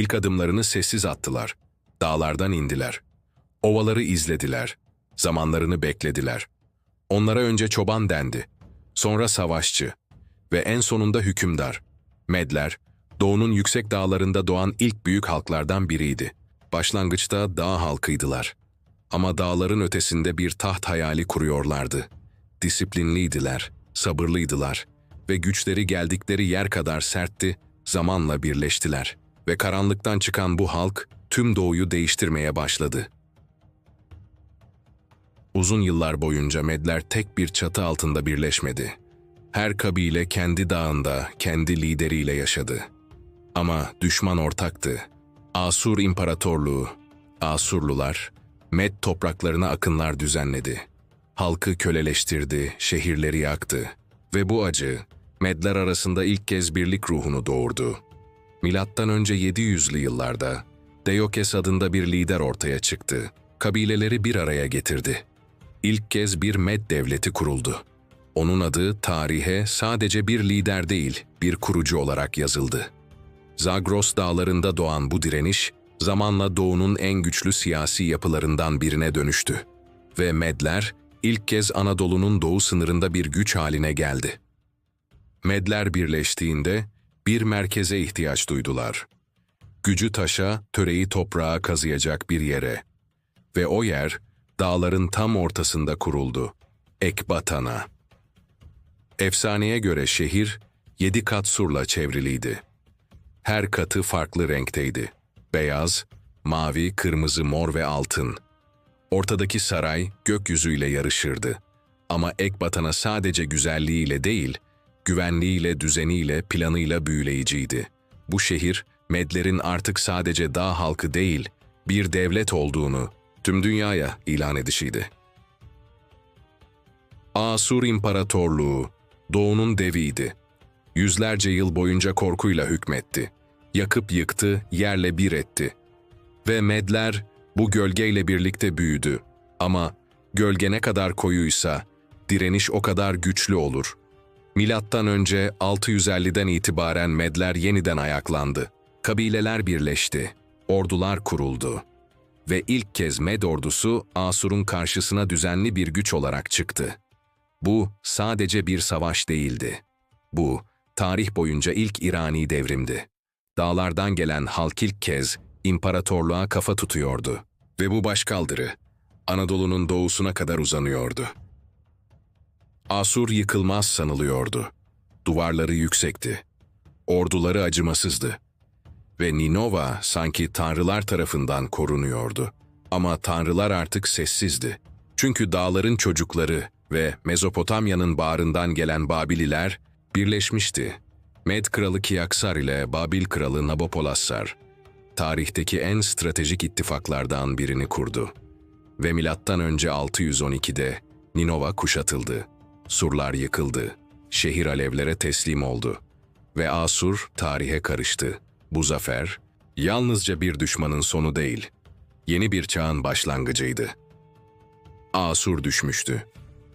İlk adımlarını sessiz attılar. Dağlardan indiler. Ovaları izlediler. Zamanlarını beklediler. Onlara önce çoban dendi. Sonra savaşçı. Ve en sonunda hükümdar. Medler, doğunun yüksek dağlarında doğan ilk büyük halklardan biriydi. Başlangıçta dağ halkıydılar. Ama dağların ötesinde bir taht hayali kuruyorlardı. Disiplinliydiler, sabırlıydılar ve güçleri geldikleri yer kadar sertti, zamanla birleştiler. Ve karanlıktan çıkan bu halk tüm doğuyu değiştirmeye başladı. Uzun yıllar boyunca Medler tek bir çatı altında birleşmedi. Her kabile kendi dağında, kendi lideriyle yaşadı. Ama düşman ortaktı. Asur İmparatorluğu, Asurlular, Med topraklarına akınlar düzenledi. Halkı köleleştirdi, şehirleri yaktı. Ve bu acı, Medler arasında ilk kez birlik ruhunu doğurdu. Milattan önce 700'lü yıllarda Deokes adında bir lider ortaya çıktı. Kabileleri bir araya getirdi. İlk kez bir Med devleti kuruldu. Onun adı tarihe sadece bir lider değil, bir kurucu olarak yazıldı. Zagros dağlarında doğan bu direniş, zamanla doğunun en güçlü siyasi yapılarından birine dönüştü. Ve Medler, ilk kez Anadolu'nun doğu sınırında bir güç haline geldi. Medler birleştiğinde bir merkeze ihtiyaç duydular. Gücü taşa, töreyi toprağa kazıyacak bir yere. Ve o yer, dağların tam ortasında kuruldu. Ekbatana. Efsaneye göre şehir, yedi kat surla çevriliydi. Her katı farklı renkteydi. Beyaz, mavi, kırmızı, mor ve altın. Ortadaki saray gökyüzüyle yarışırdı. Ama Ekbatan'a sadece güzelliğiyle değil, güvenliğiyle, düzeniyle, planıyla büyüleyiciydi. Bu şehir, Medlerin artık sadece dağ halkı değil, bir devlet olduğunu tüm dünyaya ilan edişiydi. Asur İmparatorluğu, doğunun deviydi. Yüzlerce yıl boyunca korkuyla hükmetti. Yakıp yıktı, yerle bir etti. Ve Medler bu gölgeyle birlikte büyüdü. Ama gölge ne kadar koyuysa, direniş o kadar güçlü olur. Milattan önce 650'den itibaren Medler yeniden ayaklandı. Kabileler birleşti, ordular kuruldu. Ve ilk kez Med ordusu Asur'un karşısına düzenli bir güç olarak çıktı. Bu sadece bir savaş değildi. Bu, tarih boyunca ilk İrani devrimdi. Dağlardan gelen halk ilk kez imparatorluğa kafa tutuyordu. Ve bu başkaldırı, Anadolu'nun doğusuna kadar uzanıyordu. Asur yıkılmaz sanılıyordu. Duvarları yüksekti. Orduları acımasızdı. Ve Ninova sanki tanrılar tarafından korunuyordu. Ama tanrılar artık sessizdi. Çünkü dağların çocukları ve Mezopotamya'nın bağrından gelen Babililer birleşmişti. Med kralı Kiaksar ile Babil kralı Nabopolassar, tarihteki en stratejik ittifaklardan birini kurdu. Ve milattan önce 612'de Ninova kuşatıldı. Surlar yıkıldı. Şehir alevlere teslim oldu. Ve Asur tarihe karıştı. Bu zafer, yalnızca bir düşmanın sonu değil, yeni bir çağın başlangıcıydı. Asur düşmüştü.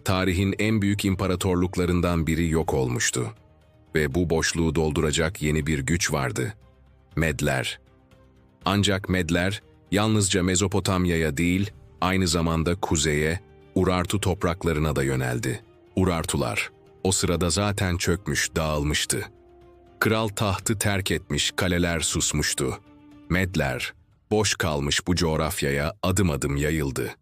Tarihin en büyük imparatorluklarından biri yok olmuştu. Ve bu boşluğu dolduracak yeni bir güç vardı. Medler. Ancak Medler, yalnızca Mezopotamya'ya değil, aynı zamanda kuzeye, Urartu topraklarına da yöneldi. Urartular, o sırada zaten çökmüş, dağılmıştı. Kral tahtı terk etmiş, kaleler susmuştu. Medler, boş kalmış bu coğrafyaya adım adım yayıldı.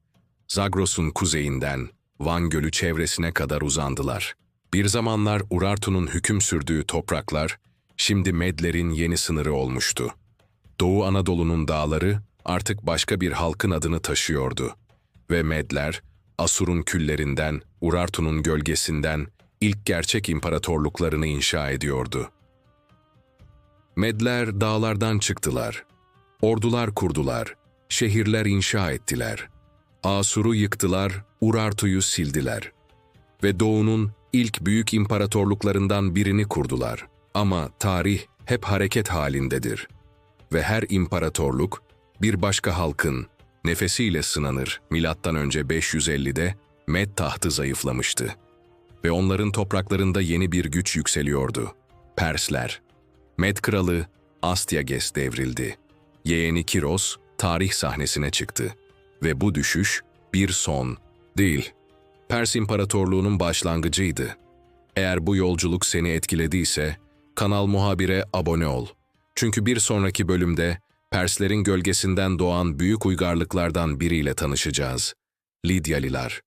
Zagros'un kuzeyinden Van Gölü çevresine kadar uzandılar. Bir zamanlar Urartu'nun hüküm sürdüğü topraklar, şimdi Medler'in yeni sınırı olmuştu. Doğu Anadolu'nun dağları artık başka bir halkın adını taşıyordu. Ve Medler, Asur'un küllerinden, Urartu'nun gölgesinden ilk gerçek imparatorluklarını inşa ediyordu. Medler dağlardan çıktılar. Ordular kurdular, şehirler inşa ettiler. Asur'u yıktılar, Urartu'yu sildiler. Ve Doğu'nun ilk büyük imparatorluklarından birini kurdular. Ama tarih hep hareket halindedir. Ve her imparatorluk bir başka halkın nefesiyle sınanır. Milattan önce 550'de Med tahtı zayıflamıştı. Ve onların topraklarında yeni bir güç yükseliyordu. Persler. Med kralı Astyages devrildi. yeğeni Kiros tarih sahnesine çıktı. Ve bu düşüş bir son değil. Pers İmparatorluğu'nun başlangıcıydı. Eğer bu yolculuk seni etkilediyse, kanal muhabire abone ol. Çünkü bir sonraki bölümde Perslerin gölgesinden doğan büyük uygarlıklardan biriyle tanışacağız. Lidyaliler.